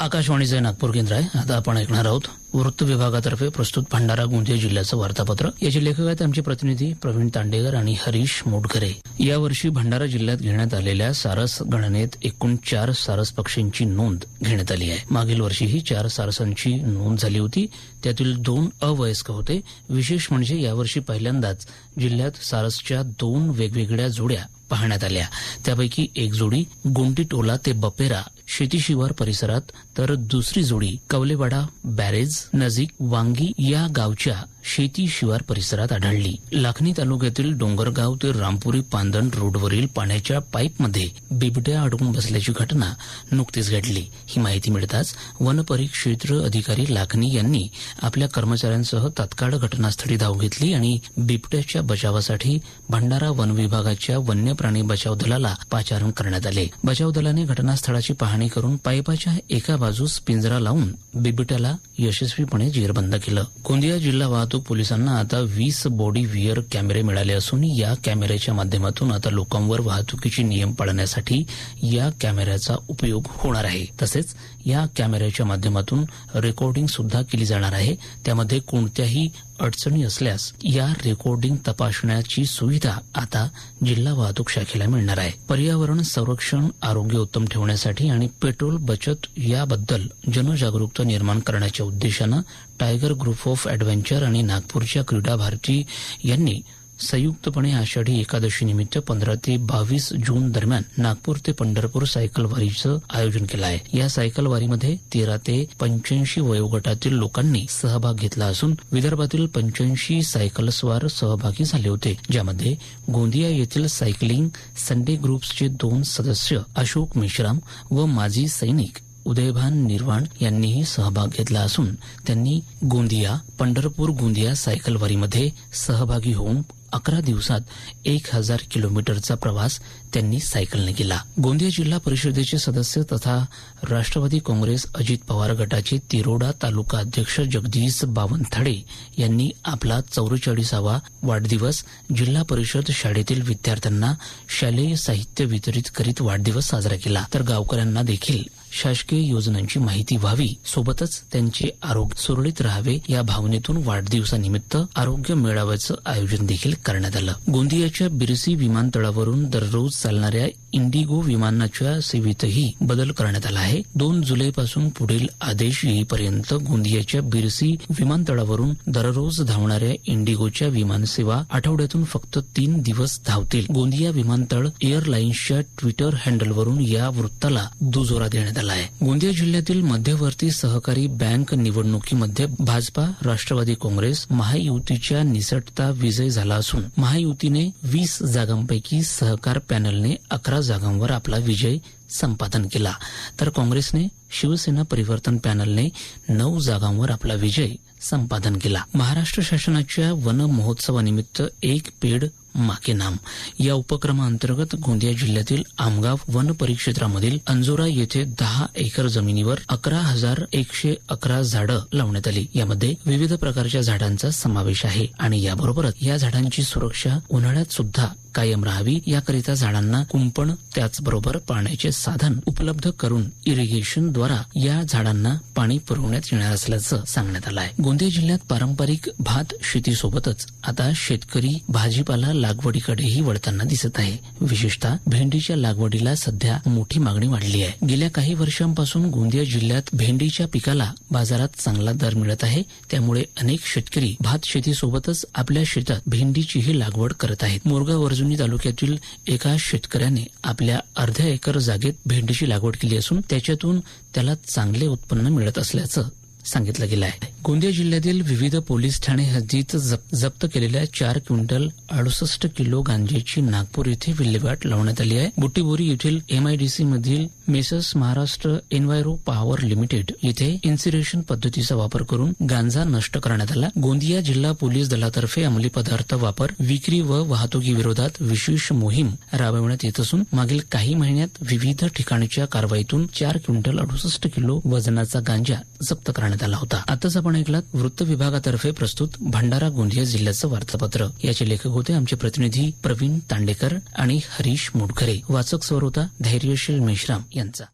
आकाशवाणीचे नागपूर केंद्र आहे. आता आपण ऐकणार आहोत वृत्त विभागातर्फे प्रस्तुत भंडारा गोंदिया जिल्ह्याचं वार्तापत्र. याचे लेखक आहेत आमचे प्रतिनिधी प्रवीण तांडेकर आणि हरीश मोटघरे. यावर्षी भंडारा जिल्ह्यात घेण्यात आलेल्या सारस गणनेत एकूण चार सारस पक्षींची नोंद घेण्यात आली आहे. मागील वर्षीही चार सारसांची नोंद झाली होती. त्यातील दोन अवयस्क होते. विशेष म्हणजे यावर्षी पहिल्यांदाच जिल्ह्यात सारसच्या दोन वेगवेगळ्या जोड्या पाहण्यात आल्या. त्यापैकी एक जोडी गोंडी टोला ते बपेरा शेतीशिवार परिसरात तर दुसरी जोडी कवलेवाडा बॅरेज नजीक वांगी या गावच्या शेती शिवार परिसरात आढळली. लाखनी तालुक्यातील डोंगरगाव ते रामपुरी पांदण रोडवरील पाण्याच्या पाईपमध्ये बिबट्या अडकून बसल्याची घटना नुकतीच घडली. ही माहिती मिळताच वन परिक्षेत्र अधिकारी लाखनी यांनी आपल्या कर्मचाऱ्यांसह तात्काळ घटनास्थळी धाव घेतली आणि बिबट्याच्या बचावासाठी भंडारा वन विभागाच्या वन्य प्राणी बचाव दलाला पाचारण करण्यात आले. बचाव दलाने घटनास्थळाची पाहणी करून पाईपाच्या एका बाजूस पिंजरा लावून बिबट्याला यशस्वीपणे जेरबंद केलं. गोंदिया जिल्हा वाहतूक पोलिसांना आता वीस बॉडी विअर कॅमेरे मिळाले असून या कॅमेऱ्याच्या माध्यमातून आता लोकांवर वाहतुकीचे नियम पाळण्यासाठी या कॅमेऱ्याचा उपयोग होणार आहे. तसेच या कॅमेऱ्याच्या माध्यमातून रेकॉर्डिंग सुद्धा केली जाणार आहे. त्यामध्ये कोणत्याही अडचणी असल्यास या रेकॉर्डिंग तपासण्याची सुविधा आता जिल्हा वाहतूक शाखेला मिळणार आहे. पर्यावरण संरक्षण आरोग्य उत्तम ठेवण्यासाठी आणि पेट्रोल बचत याबद्दल जनजागरूकता निर्माण करण्याच्या उद्देशानं टायगर ग्रुप ऑफ ॲडव्हेंचर आणि नागपूरच्या क्रीडा भारती यांनी संयुक्तपणे आषाढी एकादशी निमित्त पंधरा ते बावीस जून दरम्यान नागपूर ते पंढरपूर सायकल वारीचं आयोजन केलं आहे. या सायकल वारीमध्ये तेरा ते पंच्याऐंशी वयोगटातील लोकांनी सहभाग घेतला असून विदर्भातील पंच्याऐंशी सायकलस्वार सहभागी झाले होते. ज्यामध्ये गोंदिया येथील सायकलिंग संडे ग्रुप्सचे दोन सदस्य अशोक मेश्राम व माजी सैनिक उदयभान निर्वाण यांनीही सहभाग घेतला असून त्यांनी गोंदिया पंढरपूर गोंदिया सायकल वारीमध्ये सहभागी होऊन अकरा दिवसात एक हजार किलोमीटरचा प्रवास त्यांनी सायकलने केला. गोंदिया जिल्हा परिषदेचे सदस्य तथा राष्ट्रवादी काँग्रेस अजित पवार गटाचे तिरोडा तालुका अध्यक्ष जगदीश बावनथडे यांनी आपला चौवेचाळीसावा वाढदिवस जिल्हा परिषद शाळेतील विद्यार्थ्यांना शालेय साहित्य वितरित करीत वाढदिवस साजरा केला. तर गावकऱ्यांना देखील शासकीय योजनांची माहिती व्हावी सोबतच त्यांचे आरोग्य सुरळीत राहावे या भावनेतून वाढदिवसानिमित्त आरोग्य मेळाव्याचं आयोजन देखील करण्यात आलं. गोंदियाच्या बिरसी विमानतळावरून दररोज चालणाऱ्या इंडिगो विमानाच्या सेवेतही बदल करण्यात आला आहे. दोन जुलैपासून पुढील आदेश येईपर्यंत गोंदियाच्या बिरसी विमानतळावरून दररोज धावणाऱ्या इंडिगोच्या विमानसेवा आठवड्यातून फक्त तीन दिवस धावतील. गोंदिया विमानतळ एअरलाइन्सच्या ट्विटर हँडलवरून या वृत्ताला दुजोरा देण्यात आला आहे. गोंदिया जिल्ह्यातील मध्यवर्ती सहकारी बँक निवडणुकीमध्ये भाजपा राष्ट्रवादी काँग्रेस महायुतीच्या निसटता विजय झाला असून महायुतीने वीस जागांपैकी सहकार पॅनलने अकरा जागांवर आपला विजय संपादन केला. तर काँग्रेसने शिवसेना परिवर्तन पॅनलने नऊ जागांवर आपला विजय संपादन केला. महाराष्ट्र शासनाच्या वन महोत्सवानिमित्त एक पेड माके नाम. या उपक्रमाअंतर्गत गोंदिया जिल्ह्यातील आमगाव वन परिक्षेत्रामधील अंजोरा येथे दहा एकर जमिनीवर अकरा हजार एकशे अकरा झाडं लावण्यात आली. यामध्ये विविध प्रकारच्या झाडांचा समावेश आहे आणि याबरोबरच या झाडांची सुरक्षा उन्हाळ्यात सुद्धा कायम राहावी याकरिता झाडांना कुंपण त्याचबरोबर पाण्याचे साधन उपलब्ध करून इरिगेशन द्वारा या झाडांना पाणी पुरवण्यात येणार असल्याचं सांगण्यात आलं आहे गोंदिया जिल्ह्यात पारंपरिक भात शेतीसोबतच आता शेतकरी भाजीपाला लागवडीकडेही वळताना दिसत आहे. विशेषतः भेंडीच्या लागवडीला सध्या मोठी मागणी वाढली आहे. गेल्या काही वर्षांपासून गोंदिया जिल्ह्यात भेंडीच्या पिकाला बाजारात चांगला दर मिळत आहे. त्यामुळे अनेक शेतकरी भात शेतीसोबतच आपल्या शेतात भेंडीचीही लागवड करत आहेत. मोरगाव अर्जुनी तालुक्यातील एका शेतकऱ्याने आपल्या अर्ध्या एकर जागेत भेंडीची लागवड केली असून त्याच्यातून त्याला चांगले उत्पन्न मिळत असल्याचं सांगितलं गेलं आहे. गोंदिया जिल्ह्यातील विविध पोलीस ठाणे हद्दीत जप- जप्त केलेल्या चार क्विंटल अडुसष्ट किलो गांजेची नागपूर येथे विल्हेवाट लावण्यात आली आहे. बुटीबोरी येथील एमआयडीसी मधील Messrs Maharashtra enviro power limited येथे इन्सिरेशन पद्धतीचा वापर करून गांजा नष्ट करण्यात आला. गोंदिया जिल्हा पोलीस दलातर्फे अंमली पदार्थ वापर विक्री व वाहतुकीविरोधात विशेष मोहीम राबविण्यात येत असून मागील काही महिन्यात विविध ठिकाणच्या कारवाईतून चार क्विंटल अडुसष्ट किलो वजनाचा गांजा जप्त करण्यात आला होता. आताच आपण ऐकलात वृत्त विभागातर्फे प्रस्तुत भंडारा गोंदिया जिल्ह्याचं वार्तापत्र. याचे लेखक होते आमचे प्रतिनिधी प्रवीण तांडेकर आणि हरीश मुडकरे वाचक स्वर होता धैर्यशील मेश्राम यांचा.